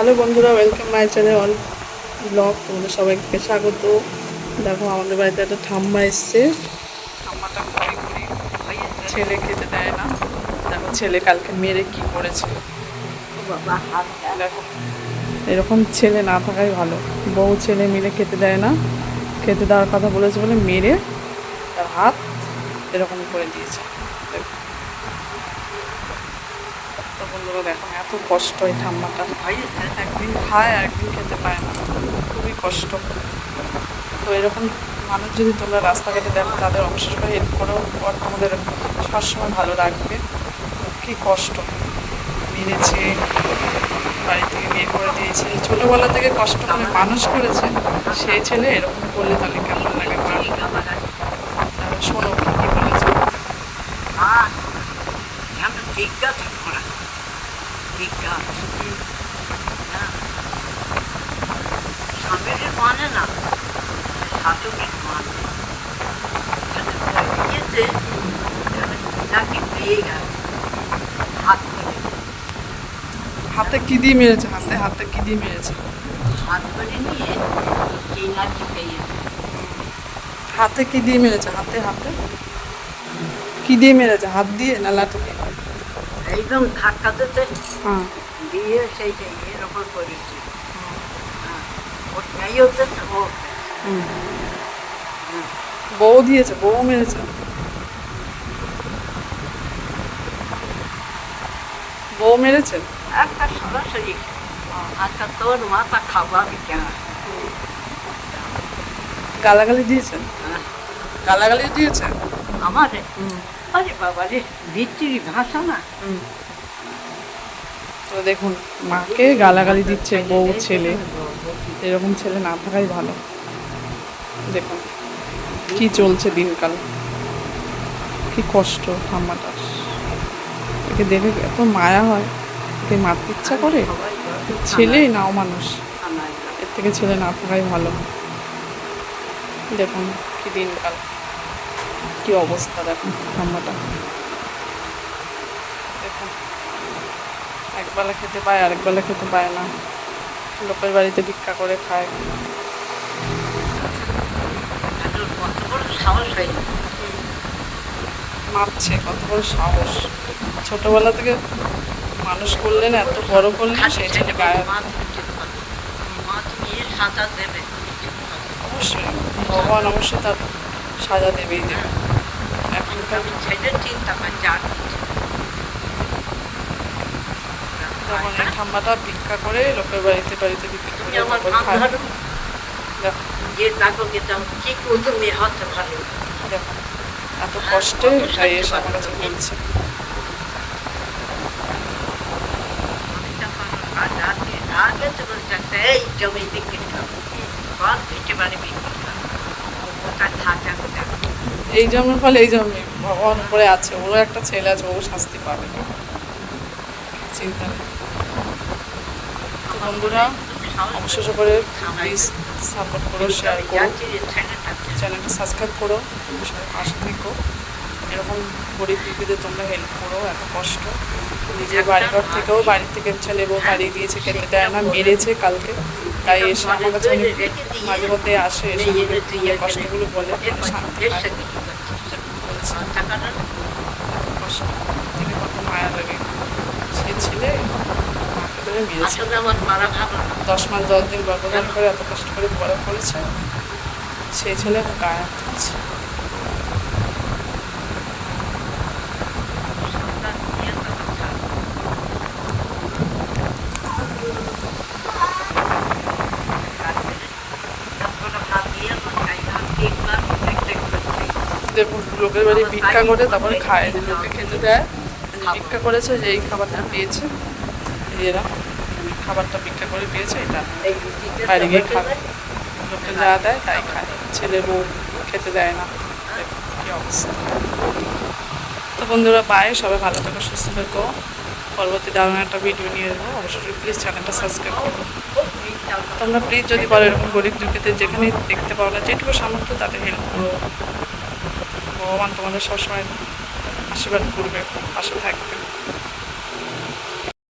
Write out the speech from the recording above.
Hello বন্ধুরা welcome my channel all blog তোমাদের সবাইকে স্বাগত। দেখো, আমাদের বাড়িতে একটা ঠাম্মা এসছে। ঠাম্মাটা ছেলে খেতে দেয় না। দেখো, ছেলে কালকে মেরে কি করেছে। দেখো, এরকম ছেলে না থাকাই ভালো। বউ, ছেলে মিলে খেতে দেয় না। খেতে দেওয়ার কথা বলেছে বলে মেরে তার হাত এরকম করে দিয়েছে দেখো তো বন্ধুরা দেখো, এত কষ্ট এই ঠাম্মাটা। একদিন খায় আর একদিন খেতে পায় না। খুবই কষ্ট। তো এরকম মানুষ যদি তোমরা রাস্তাঘাটে দেখো, তাদের অবশ্যই হেল্প করো আর তোমাদের সবসময় ভালো রাখবে কি কষ্ট। মেরেছে, বাড়ি থেকে বিয়ে করে দিয়েছে। ছোটোবেলা থেকে কষ্ট করে মানুষ করেছে, সেই ছেলে এরকম করলে তাহলে কেমন লাগে? শোনো, কি বলেছে? টিকা ঠিক করা টিকা স্বামীর মানে না। শাশুড়ির মানে। ইয়েতে তাকে পেয়ে গেল হাত হাতে কি দিয়ে মেরেছে? হাতে হাতে কি দিয়ে মেরেছে? হাত করে নিয়ে চিনাকি পেয়ে হাতে কি দিয়ে মেরেছে? হাতে হাতে। কি দিয়ে মেরেছে? হাত দিয়ে না লাঠি দিয়ে? এইরকম ধাক্কা দিতে হ্যাঁ। দিয়ে সেইটা এর ওপর করেছে। হ্যাঁ। হুম। বউ দিয়েছে বউ মেরেছে। বউ মেরেছে? একটা সরাসরি আচ্ছা তোর মাথা খাওয়াবি কেন? গালাগালি দিয়েছেন হ্যাঁ, গালাগালি দিয়েছে? আমার? আরে বাবা রে বিচ্ছিরি ভাষা না। হুম। তো দেখুন মাকে গালাগালি দিচ্ছে বউ ছেলে। এরকম ছেলে না থাকাই ভালো। দেখুন কি চলছে দিনকাল। কি কষ্ট ঠাম্মাটার একে দেখে এত মায়া হয়? একে মারতে ইচ্ছা করে? বলে, নাও মানুষ। এর থেকে ছেলে না থাকাই ভালো। দেখুন কি দিনকাল। কি অবস্থা দেখুন ঠাম্মাটা। একবেলা খেতে পায়, আরেকবেলা খেতে পায় না। লোকের বাড়িতে ভিক্ষা করে খায়। আর কত বড় সাহস। ছোটবেলা থেকে মানুষ করলেন এত বড় করলেন সেই সাজা দেবে অবশ্যই, ভগবান অবশ্যই তার সাজা দেবেই দেবে। আমি ছেলের চিন্তা করছি আর কিছু না। যেমন এই ঠাম্মাটা ভিক্ষা করে লোকের বাড়িতে বাড়িতে ভিক্ষা করে আমার তখন এই জন্মের ফলে এই জন্মে ভগবান উপরে আছে, ওরও একটা ছেলে আছে, ও শাস্তি পাবে না। চিন্তা নেই। বন্ধুরা, অবশেষ করে প্লিজ সাপোর্ট করো শেয়ার করো চ্যানেলটা সাবস্ক্রাইব করো, সবাই পাশে থেকো। এরকম গরিব দিদিদের তোমরা হেল্প করো, এত কষ্ট। নিজের বাড়িঘর থেকেও বাড়ি থেকে ছেলে বউ বাড়িয়ে দিয়েছে খেতে দেয় না মেরেছে কালকে। তাই এসে আমার কাছে মাঝে মধ্যে আসে এসে আমাকে কষ্টগুলো বলে শান্তি কষ্ট থেকে কত মায়া লাগে। সে ছেলে দশ মাস দশ দিন গর্ভধারণ করে এত কষ্ট করে বড় করেছে সেই ছেলে গায়ে হাত দিচ্ছে সন্তান নিয়ে তখন থাকব। তারপরে ভাত দিয়ে আমার খাই না তিনবার দেখতে করছি দেখুন লোকের বাড়ি ভিক্ষা করে, তারপরে খায়। লোকে খেতে দেয়, ভিক্ষা করেছে যে এই খাবারটা পেয়েছে, এরা খাবারটা ভিক্ষা করে পেয়েছে এটা বাইরে গিয়ে খাবে লোকে যা দেয়, তাই খায়। ছেলে বউ খেতে দেয় না। কি অবস্থা। তো বন্ধুরা বাই সবাই ভালো থেকো, সুস্থ থাকো। পরবর্তী দারুণ একটা ভিডিও নিয়ে দেবো অবশ্যই প্লিজ চ্যানেলটা সাবস্ক্রাইব করো। তোমরা প্লিজ যদি পারো এরকম গরিব দুঃখীদের যেখানে দেখতে পাও না, যেটুকু সামর্থ্য, তাদের হেল্প করো। ভগবান তোমাদের সবসময় আশীর্বাদ করবে আশা থাকবে।